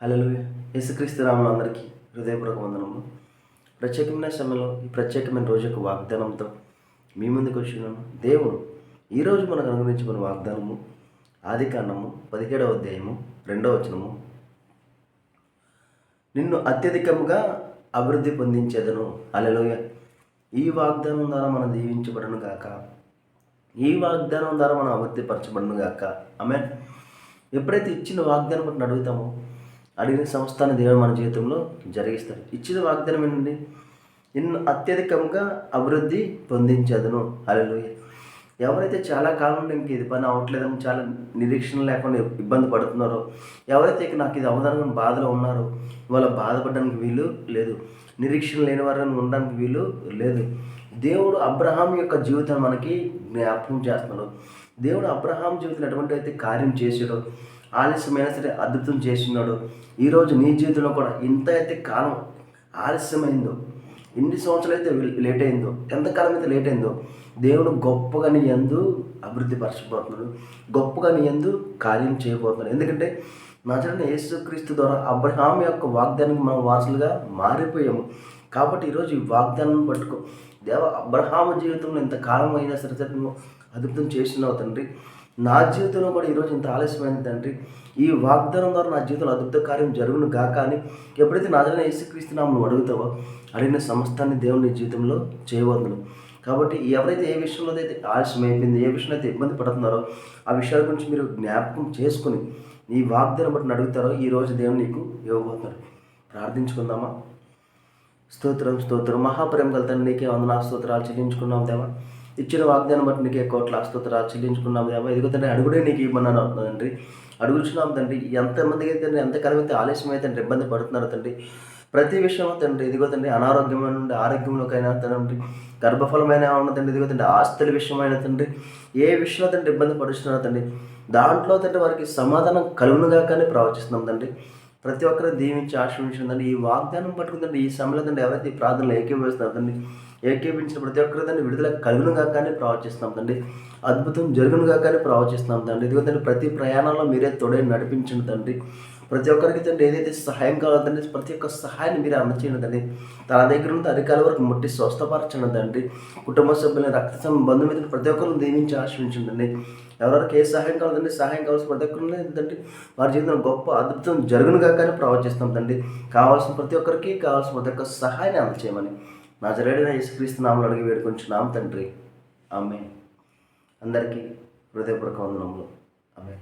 Hello యేసుక్రీస్తు రాములు అందరికీ హృదయపూర్వక వందనము ప్రత్యేకమైన సమయంలో ఈ ప్రత్యేకమైన రోజు యొక్క వాగ్దానంతో మీ ముందుకు వచ్చినాము దేవుడు ఈరోజు మనకు అనుగ్రహించుకున్న వాగ్దానము ఆది కాండము పదిహేడవ అధ్యాయము రెండవ వచనము. నిన్ను అత్యధికంగా అభివృద్ధి పొందించేదను. అలలోయ ఈ వాగ్దానం ద్వారా మనం దీవించబడను గాక. ఈ వాగ్దానం ద్వారా మనం అభివృద్ధి పరచబడను గాక. ఆమె ఎప్పుడైతే ఇచ్చిన వాగ్దానం బట్టి అడుగుతామో అడిగిన సంస్థాన్ని దేవుడు మన జీవితంలో జరిగిస్తాడు. ఇచ్చిన వాగ్దానం ఏంటండి? నిన్ను అత్యధికంగా అభివృద్ధి పొందించదును. అలలు ఎవరైతే చాలా కాలం ఇంక ఇది పని అవ్వట్లేదని చాలా నిరీక్షణ లేకుండా ఇబ్బంది పడుతున్నారో ఎవరైతే ఇక నాకు ఇది అవధానం బాధలో ఉన్నారో వాళ్ళ బాధపడడానికి వీలు లేదు. నిరీక్షణ లేని వారిని ఉండడానికి వీలు లేదు. దేవుడు అబ్రహాం యొక్క జీవితం మనకి జ్ఞాపకం చేస్తున్నాడు. దేవుడు అబ్రహాం జీవితంలో ఎటువంటి అయితే కార్యం చేసాడో ఆలస్యమైనా సరే అద్భుతం చేసినాడు. ఈరోజు నీ జీవితంలో కూడా ఇంత అయితే కాలం ఆలస్యమైందో ఎన్ని సంవత్సరాలు అయితే లేట్ అయిందో ఎంతకాలం అయితే లేట్ అయిందో దేవుడు గొప్పగా నీ ఎందు అభివృద్ధి పరచబోతున్నాడు. గొప్పగా నీ ఎందు కార్యం చేయబోతున్నాడు. ఎందుకంటే నజరని యేసుక్రీస్తు ద్వారా అబ్రహాం యొక్క వాగ్దానానికి మనం వారసులుగా మారిపోయాము. కాబట్టి ఈరోజు ఈ వాగ్దానం పట్టుకో. దేవ అబ్రహాము జీవితంలో ఎంత కాలం అయినా సరే సరే నువ్వు అద్భుతం చేసినావు తండ్రి. నా జీవితంలో కూడా ఈరోజు ఇంత ఆలస్యమైంది తండ్రి. ఈ వాగ్దానం ద్వారా నా జీవితంలో అద్భుత కార్యం జరుగును గాక అని ఎప్పుడైతే నాదైన దగ్గర యేసుక్రీస్తున్నాము నువ్వు అడుగుతావో అడిగిన సమస్తాన్ని దేవుని జీవితంలో చేయవద్దును కాబట్టి ఎవరైతే ఏ విషయంలో అయితే ఆలస్యం అయిపోయింది ఏ విషయంలో అయితే ఇబ్బంది పడుతున్నారో ఆ విషయాల గురించి మీరు జ్ఞాపకం చేసుకుని ఈ వాగ్దానం బట్టి అడుగుతారో ఈ రోజు దేవుని నీకు ఇవ్వబోతున్నారు ప్రార్థించుకుందామా? స్తోత్రం స్తోత్రం. మహాప్రేమ గల తండ్రి నీకే వందనా స్తోత్రాలు చెల్లించుకున్నాం దేవా. ఇచ్చిన వాగ్దానం బట్టి నీకే కోట్ల స్తోత్రాలు చెల్లించుకున్నాం దేవా ఇదిగో తండ్రి అడుగుడే నీకు ఇవ్వమన్నాను తండ్రి. అడుగుచున్నాం తండ్రి. ఎంతమందికి అయితే ఎంత ఎంతకాలం అయితే ఆలస్యం అయితే తండ్రి ఇబ్బంది పడుతున్నారు తండ్రి. ప్రతి విషయం తండ్రి ఇదిగో తండ్రి అనారోగ్యమైన నుండి ఆరోగ్యంలోకైనా తండ్రి గర్భఫలమైన ఉన్నదండి తండ్రి ఇదిగో తండ్రి ఆస్తుల విషయమైన తండ్రి ఏ విషయంలో తండ్రి ఇబ్బంది పడుతున్నారు తండ్రి. దాంట్లో తండ్రి వారికి సమాధానం కలుగునుగా కానీ ప్రవచిస్తున్నాం తండ్రి. ప్రతి ఒక్కరు దీవించి ఆశ్రమించిందండి ఈ వాగ్దానం పట్టుకుందండి ఈ సమయంలో తండ్రి ఎవరైతే ప్రార్థనలు ఏకీభవిస్తున్నారు తండ్రి ఏకీపించిన ప్రతి ఒక్కరు దాన్ని విడుదల కలుగును కానీ ప్రవచిస్తున్నాం తండ్రి. అద్భుతం జరుగునుగా కానీ ప్రవచిస్తున్నాం తండ్రి. ఎందుకంటే ప్రతి ప్రయాణంలో మీరే తోడే నడిపించండి తండ్రి. ప్రతి ఒక్కరికి తండ్రి ఏదైతే సహాయం కావాలంటే ప్రతి ఒక్క సహాయాన్ని మీరు అందచేయండి తండ్రి. తన దగ్గర నుండి అధికారుల వరకు ముట్టి స్వస్థపరచండి తండ్రి. కుటుంబ సభ్యులని రక్త సంబంధం బంధుమిత్రులు ప్రతి ఒక్కరిని దీవించి ఆశ్రయించండి ఎవరికి ఏ సహాయం కావాలంటే సహాయం కావాల్సిన ప్రతి ఒక్కరిని ఏంటంటే వారి జీవితంలో గొప్ప అద్భుతం జరుగునుగా కానీ ప్రవచిస్తాం తండ్రి. కావాల్సిన ప్రతి ఒక్కరికి కావాల్సిన ప్రతి ఒక్క సహాయాన్ని అందచేయమని నా జరేడిన యేసుక్రీస్తు నామలు అడిగి వేడుకొంచున్నాం తండ్రి. ఆమె అందరికీ హృదయపూర్వక వందనములు. ఆమె